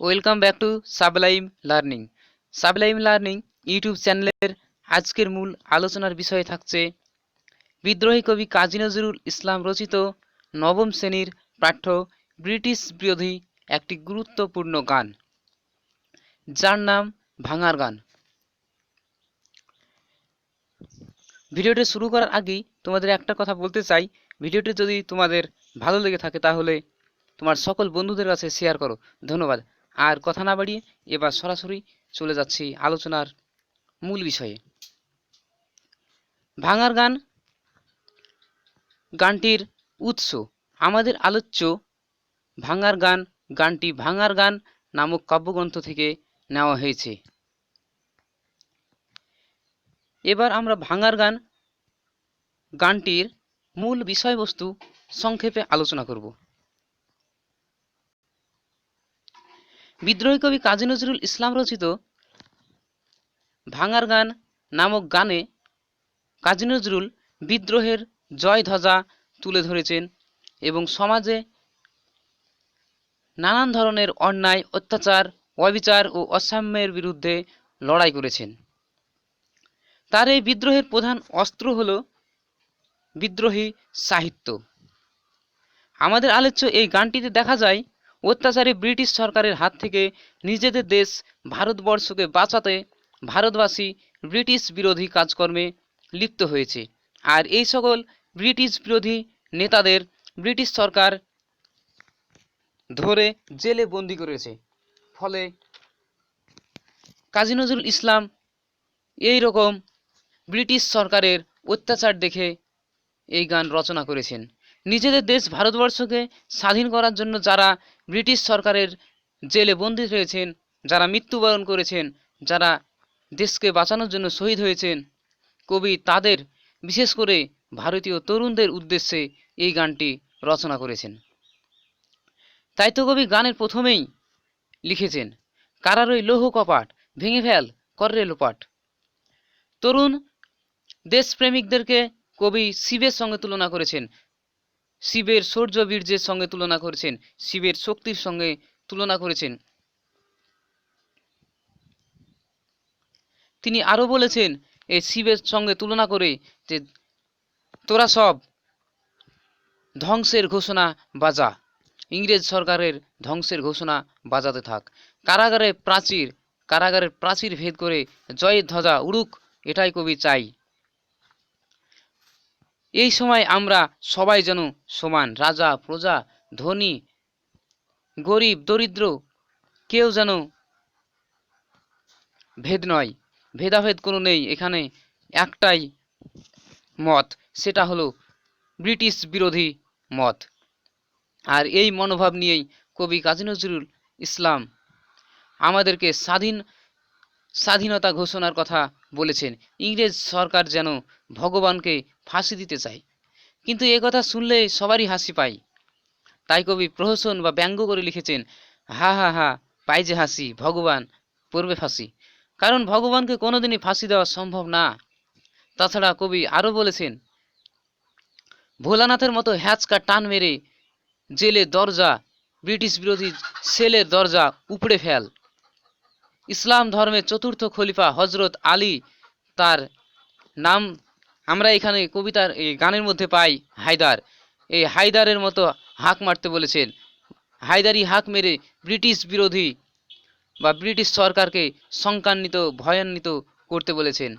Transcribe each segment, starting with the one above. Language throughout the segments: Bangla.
Welcome back to sublime learning sublime learning YouTube চ্যানেলের আজকের মূল আলোচনার বিষয় থাকছে, বিদ্রোহী কবি কাজী নজরুল ইসলাম রচিত নবম শ্রেণির পাঠ্য ব্রিটিশ বিরোধী একটি গুরুত্বপূর্ণ গান। যার নাম ভাঙার গান। ভিডিওটি শুরু করার আগেই তোমাদের একটা কথা বলতে চাই। ভিডিওটি যদি তোমাদের ভালো লেগে থাকে তাহলে তোমার সকল বন্ধুদের কাছে শেয়ার করো। ধন্যবাদ। আর কথা না বাড়িয়ে এবার সরাসরি চলে যাচ্ছি আলোচনার মূল বিষয়ে। ভাঙার গান গানটির উৎস, আমাদের আলোচ্য ভাঙার গান, গানটি ভাঙার গান নামক কাব্যগ্রন্থ থেকে নেওয়া হয়েছে। এবার আমরা ভাঙার গান, গানটির মূল বিষয়বস্তু সংক্ষেপে আলোচনা করব। বিদ্রোহী কবি কাজী নজরুল ইসলাম রচিত ভাঙার গান নামক গানে কাজী নজরুল বিদ্রোহের জয় ধ্বজা তুলে ধরেছেন এবং সমাজে নানান ধরনের অন্যায়, অত্যাচার, অবিচার ও অসাম্যের বিরুদ্ধে লড়াই করেছেন। তার এই বিদ্রোহের প্রধান অস্ত্র হল বিদ্রোহী সাহিত্য। আমাদের আলোচ্য এই গানটিতে দেখা যায় অত্যাচারী ব্রিটিশ সরকারের হাত থেকে নিজেদের দেশ ভারতবর্ষকে বাঁচাতে ভারতবাসী ব্রিটিশ বিরোধী কাজকর্মে লিপ্ত হয়েছে। আর এই সকল ব্রিটিশ বিরোধী নেতাদের ব্রিটিশ সরকার ধরে জেলে বন্দি করেছে। ফলে কাজী নজরুল ইসলাম এই রকম ব্রিটিশ সরকারের অত্যাচার দেখে এই গান রচনা করেছেন। নিজেদের দেশ ভারতবর্ষকে স্বাধীন করার জন্য যারা ব্রিটিশ সরকারের জেলে বন্দী হয়েছেন, যারা মৃত্যুবরণ করেছেন, যারা দেশকে বাঁচানোর জন্য শহীদ হয়েছেন। কবি তাদের, বিশেষ করে ভারতীয় তরুণদের উদ্দেশ্যে এই গানটি রচনা করেছেন। তাই তো কবি গানের প্রথমেই লিখেছেন কারার ওই লৌহ কপাট, ভেঙে ফেল কররে লোপাট। তরুণ দেশপ্রেমিকদেরকে কবি শিবের সঙ্গে তুলনা করেছেন শিবের শৌর্য বীর্যের সঙ্গে তুলনা করেছেন, শিবের শক্তির সঙ্গে তুলনা করেছেন। তিনি আরও বলেছেন এই শিবের সঙ্গে তুলনা করে যে তোরা সব ধ্বংসের ঘোষণা বাজা। ইংরেজ সরকারের ধ্বংসের ঘোষণা বাজাতে থাক। কারাগারে প্রাচীর, কারাগারের প্রাচীর ভেদ করে জয়ের ধ্বজা উড়ুক, এটাই কবি চাই। এই সময় আমরা সবাই যেন সমান, রাজা, প্রজা, ধনী, গরিব, দরিদ্র, কেউ যেন ভেদ নয়। ভেদাভেদ কোনো নেই। এখানে একটাই মত, সেটা হলো ব্রিটিশ বিরোধী মত। আর এই মনোভাব নিয়েই কবি কাজী নজরুল ইসলাম আমাদেরকে স্বাধীন স্বাধীনতা ঘোষণার কথা বলেছেন। ইংরেজ সরকার যেন ভগবানকে ফাঁসি দিতে চায়। কিন্তু এ কথা শুনলে সবারই হাসি পায়। তাই কবি প্রহসন বা ব্যঙ্গ করে লিখেছেন, হা হা হা, পাই যে হাসি, ভগবান পূর্বে ফাঁসি। কারণ ভগবানকে কোনোদিনই ফাঁসি দেওয়া সম্ভব না। তাছাড়া কবি আরও বলেছেন, ভোলানাথের মতো হ্যাচকা টান মেরে জেলে দরজা, ব্রিটিশ বিরোধী সেলের দরজা উপড়ে ফেল। ইসলাম ধর্মের চতুর্থ খলিফা হজরত আলী, তার নাম আমরা এখানে কবিতার গানের মধ্যে পাই হায়দার। এই হায়দারের মতো হাঁক মারতে বলেছেন। হায়দারি হাঁক মেরে ব্রিটিশ বিরোধী বা ব্রিটিশ সরকারকে শঙ্কান্বিত, ভয়ান্বিত করতে বলেছেন।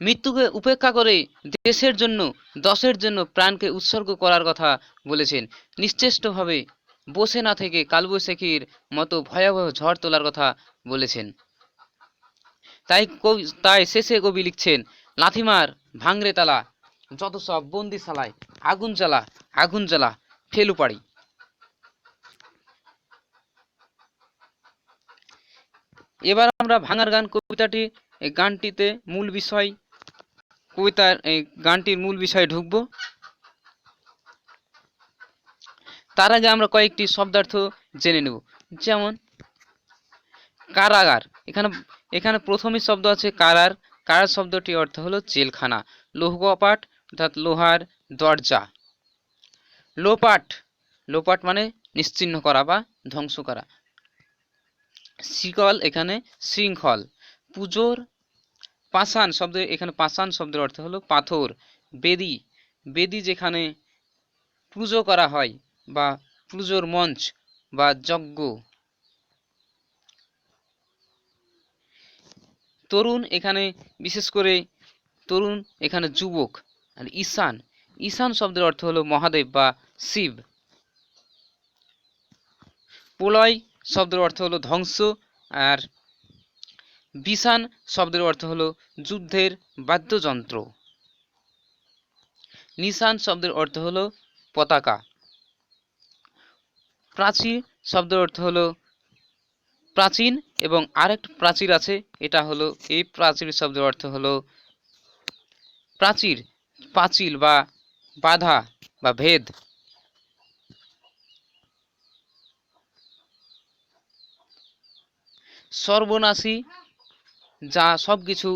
মৃত্যুকে উপেক্ষা করে দেশের জন্য, দশের জন্য প্রাণকে উৎসর্গ করার কথা বলেছেন। নিশ্চেষ্টভাবে বসে না থেকে কালবৈশাখীর মতো ভয়াবহ ঝড় তোলার কথা বলেছেন। তাই কবি, তাই শেষে কবি লিখছেন, লাথিমার ভাঙরে তালা, যত সব বন্দিশালায়, আগুন জ্বালা আগুন জ্বালা ফেলু পাড়ি। এবার আমরা ভাঙার গান, কবিতাটি গানটিতে মূল বিষয়, কবিতার গানটির মূল বিষয়ে ঢুকব। তার আগে আমরা কয়েকটি শব্দার্থ জেনে নেব। যেমন, কারাগার। এখানে এখানে প্রথমে শব্দ আছে কারার। কারার শব্দটি অর্থ হলো জেলখানা। লৌহকপাট অর্থাৎ লোহার দরজা। লোপাট। লোপাট মানে নিশ্চিহ্ন করা বা ধ্বংস করা। শিকল, এখানে শৃঙ্খল। পুজোর পাষাণ শব্দের এখানে পাষাণ শব্দের অর্থ হলো পাথর, বেদি। বেদি যেখানে পুজো করা হয় বা পুজোর মঞ্চ বা যজ্ঞ। তরুণ এখানে, বিশেষ করে তরুণ এখানে যুবক, আর ঈশান। ঈশান শব্দের অর্থ হলো মহাদেব বা শিব। প্রলয় শব্দের অর্থ হলো ধ্বংস, আর বিশান শব্দের অর্থ হলো যুদ্ধের বাদ্যযন্ত্র। নিশান শব্দের অর্থ হলো পতাকা। প্রাচীর শব্দের অর্থ হলো প্রাচীন এবং আরেকটা প্রাচীর আছে, এটা হলো এই প্রাচীর শব্দের অর্থ হলো প্রাচীর, পাঁচিল বা বাধা বা ভেদ। সর্বনাশী যা সব কিছু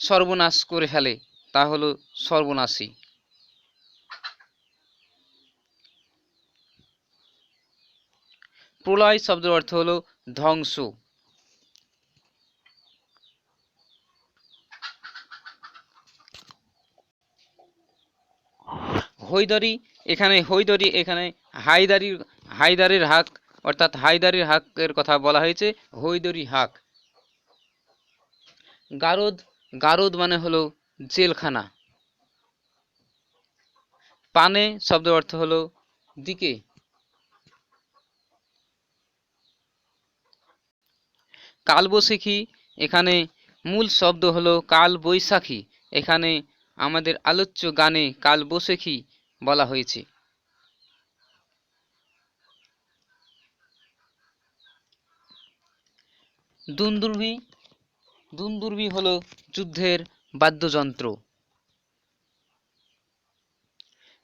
সর্বনাশ করে ফেলে, তা হলো সর্বনাশী। প্রলয় শব্দের অর্থ হলো ধ্বংস। হৈদরি, এখানে হৈদরি, এখানে হায়দারির হায়দারের হাক, অর্থাৎ হায়দারের হাকের কথা বলা হয়েছে, হৈদরি হাক। গারদ গারদ মানে হলো জেলখানা। পানে শব্দের অর্থ হলো দিকে। কালবৈশাখী এখানে মূল শব্দ হলো কাল বৈশাখী। এখানে আমাদের আলোচ্য গানে কাল বৈশাখী বলা হয়েছে। দুন্দুর্বি দুন্দুর্বি হলো যুদ্ধের বাদ্যযন্ত্র।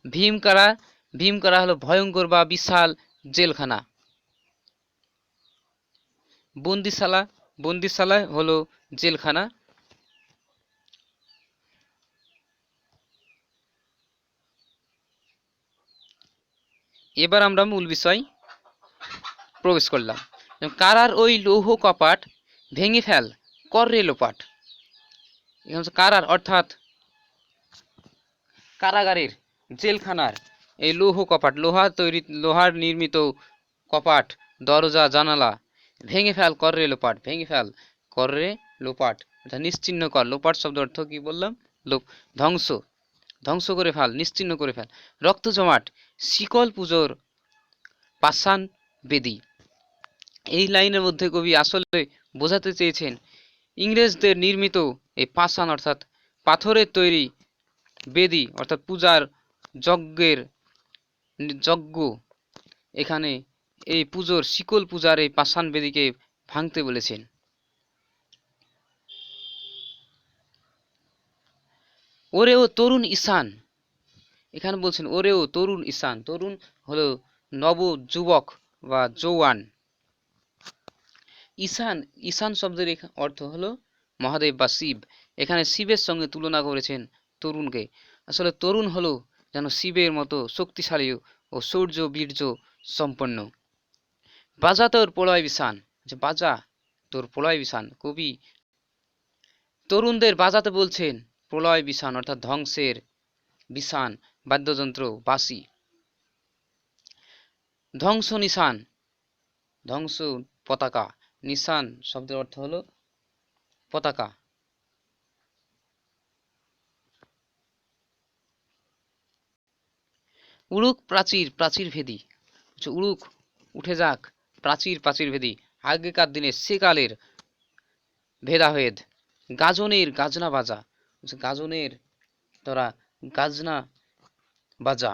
ভীমকারা ভীমকারা হলো ভয়ঙ্কর বা বিশাল জেলখানা। বন্দিশালা বন্দিশালা হলো জেলখানা। এবার আমরা মূল বিষয় প্রবেশ করলাম। কারার ওই লৌহ কপাট ভেঙে ফেল কর রে লোপাট কারার, অর্থাৎ কারাগারের জেলখানার এই লৌহ কপাট লোহার তৈরি, লোহার নির্মিত কপাট, দরজা, জানালা ভেঙে ফেল, কর রে লোপাট, ভেঙে ফেল, কর রে লোপাট। অর্থাৎ নিশ্চিহ্ন কর, লোপাট শব্দ অর্থ কি বললাম? লোপ, ধ্বংস ধ্বংস করে ফেল নিশ্চিহ্ন করে ফেল। রক্ত জমাট, শিকল পুজোর পাষাণ বেদি। এই লাইনের মধ্যে কবি আসলে বোঝাতে চেয়েছেন, ইংরেজদের নির্মিত এই পাষাণ অর্থাৎ পাথরের তৈরি বেদি, অর্থাৎ পূজার যজ্ঞের, যজ্ঞ এখানে এই পুজোর শিকল পূজার এই পাষাণ বেদিকে ভাঙতে বলেছেন। ওরে ও তরুণ ঈশান। এখানে বলছেন ওরে ও তরুণ ঈশান। তরুণ হলো নব যুবক বা জৌয়ান ঈশান ঈশান শব্দের অর্থ হলো মহাদেব বা শিব। এখানে শিবের সঙ্গে তুলনা করেছেন তরুণকে। আসলে তরুণ হলো যেন শিবের মতো শক্তিশালী ও সৌর্য বীর্য সম্পন্ন। বাজা তোর প্রলয় বিশান যে বাজা তোর প্রলয় বিশান কবি তরুণদের বাজাতে বলছেন প্রলয় বিশান অর্থাৎ ধ্বংসের বিশান বাদ্যযন্ত্র বাসি ধ্বংস নিশান, ধ্বংস পতাকা। নিশান শব্দের অর্থ হলো পতাকা। উড়ুক প্রাচীর প্রাচীর ভেদি। উড়ুক উঠে যাক। প্রাচীর প্রাচীর ভেদি। আগেকার দিনে সেকালের ভেদাভেদ। গাজনের গাজনা বাজা। গাজনের তোরা গাজনা বাজা।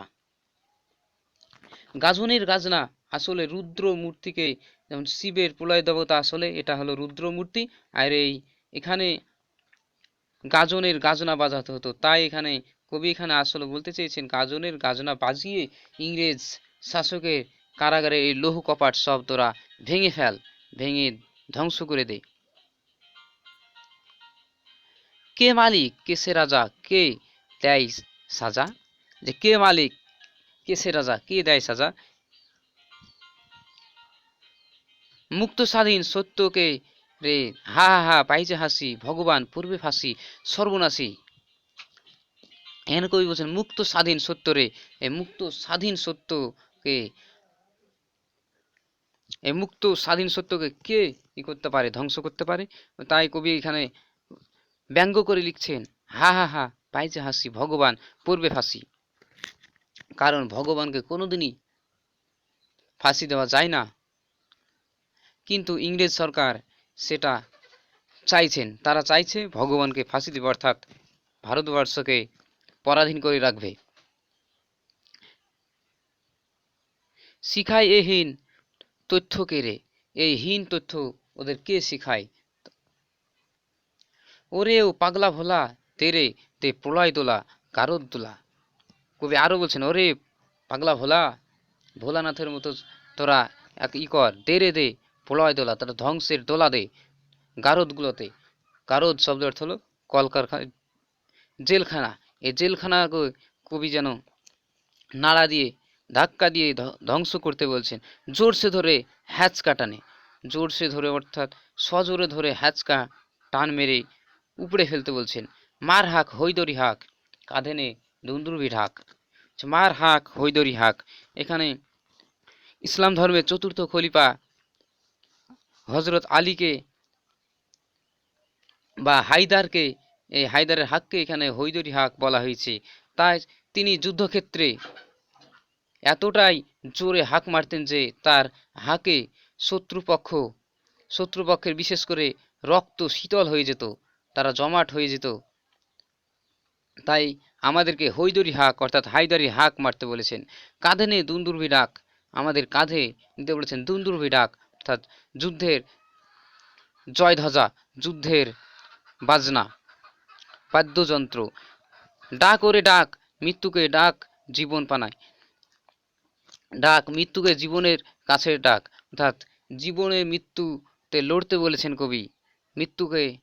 গাজনের গাজনা আসলে রুদ্র মূর্তিকে যেমন শিবের প্রলয় দেবতা আসলে এটা হলো রুদ্র মূর্তি আর এই এখানে গাজনের গাজনা বাজাতে হতো। তাই এখানে কবি এখানে আসলে বলতে চেয়েছেন, গাজনের গাজনা বাজিয়ে ইংরেজ শাসকের কারাগারে এই লৌহ কপাট সব তোরা ভেঙে ফেল, ভেঙে ধ্বংস করে দে। কে মালিক কে সে রাজা, কে দেয় সাজা? যে কে মালিক কে সে রাজা, কে দেয় সাজা? মুক্ত, স্বাধীন, সত্যকে রে হা হা হা, পাইছে হাসি, ভগবান, পূর্বে ফাঁসি, সর্বনাশী। এখানে কবি বলছেন, মুক্ত, স্বাধীন সত্য রে মুক্ত, স্বাধীন সত্যকে এই মুক্ত স্বাধীন সত্যকে কে ই করতে পারে, ধ্বংস করতে পারে? তাই কবি এখানে ব্যঙ্গ করে লিখছেন, হা হা হা, পাইছে হাসি, ভগবান পূর্বে ফাঁসি। কারণ ভগবানকে কোনোদিনই ফাঁসি দেওয়া যায় না। কিন্তু ইংরেজ সরকার সেটা চাইছেন, তারা চাইছে ভগবানকে ফাঁসি দেবে, অর্থাৎ ভারতবর্ষকে পরাধীন করে রাখবে। শিখায় এ হীন তথ্য কেড়ে, এই হীন তথ্য ওদের কে শিখায়? ওরে ও পাগলা ভোলা, তেরে তে প্রলয় দোলা, গারদ দোলা। কবি আরও বলছেন, ওরে পাগলা ভোলা, ভোলানাথের মতো তোরা এক ই কর দে রে দে প্রলয় দোলা, তোরা ধ্বংসের দোলা দে গারদগুলোতে। গারদ শব্দ অর্থ হলো কলকারখানা, জেলখানা। এই জেলখানা কবি যেন নাড়া দিয়ে ধাক্কা দিয়ে ধ্বংস করতে বলছেন। জোরসে ধরে হ্যাচকা টানে। জোরসে ধরে অর্থাৎ সজোরে ধরে হ্যাচকা টান মেরে উপড়ে ফেলতে বলছেন মার হাক হৈদরি হাক কাঁধে নে দুন্দুরবি ঢাক আচ্ছা, মার হাক হৈদরি হাক। এখানে ইসলাম ধর্মের চতুর্থ খলিফা হজরত আলীকে বা হায়দারকে এই হায়দারের হাককে এখানে হৈদরি হাক বলা হয়েছে। তাই তিনি যুদ্ধক্ষেত্রে এতটাই জোরে হাঁক মারতেন যে তার হাকে শত্রুপক্ষ, শত্রুপক্ষের বিশেষ করে রক্ত শীতল হয়ে যেত, তারা জমাট হয়ে যেত। তাই আমাদেরকে হৈদরি হাক, অর্থাৎ হায়দারি হাক মারতে বলেছেন। কাঁধে নে দুন্দুরভি ডাক, আমাদের কাঁধে নিতে বলেছেন দুন্দুরভি ডাক, অর্থাৎ যুদ্ধের জয়ধ্বজা, যুদ্ধের বাজনা, বাদ্যযন্ত্র। ডাক ওরে ডাক, মৃত্যুকে ডাক জীবন পানায়। ডাক, মৃত্যুকে জীবনের কাছে ডাক। অর্থাৎ জীবনে মৃত্যুতে লড়তে বলেছেন কবি। মৃত্যুকে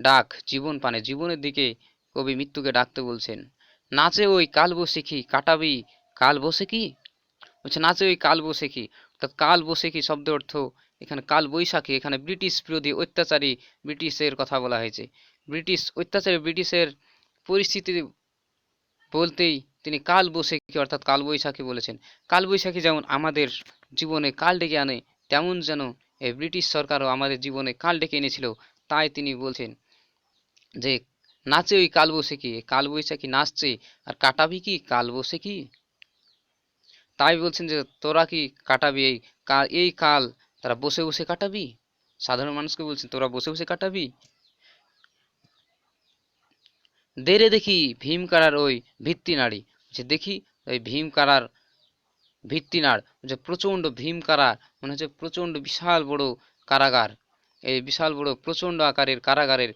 ডাক, জীবন পানে। জীবনের দিকে কবি মৃত্যুকে ডাকতে বলছেন। নাচে ওই কাল বসেখি কাটাবি? কাল বসে কি? বলছে, নাচে ওই কাল বসেখি অর্থাৎ কাল বসেখি শব্দ অর্থ? এখানে কাল বৈশাখী, এখানে ব্রিটিশ বিরোধী অত্যাচারী ব্রিটিশের কথা বলা হয়েছে। ব্রিটিশ অত্যাচারী ব্রিটিশের পরিস্থিতি বলতেই তিনি কাল বৈশাখী অর্থাৎ কাল বৈশাখী বলেছেন। কাল বৈশাখী যেমন আমাদের জীবনে কাল ডেকে আনে, তেমন যেন এই ব্রিটিশ সরকারও আমাদের জীবনে কাল ডেকে এনেছিল। তাই তিনি বলছেন যে, নাচে ওই কাল বৈশাখী কাল বৈশাখী নাচছে, আর কাটাবি কি কাল বৈশাখী তাই বলছেন যে, তোরা কি কাটাবি এই কাল এই কাল তারা বসে বসে কাটাবি? সাধারণ মানুষকে বলছেন, তোরা বসে বসে কাটাবি? দেরে দেখি ভীম কারার ওই ভিত্তি নাড়ি যে দেখি ওই ভীম কারার ভিত্তি নার যে প্রচণ্ড ভীম কারা মনে হচ্ছে প্রচণ্ড বিশাল বড় কারাগার, এই বিশাল বড় প্রচণ্ড আকারের কারাগারের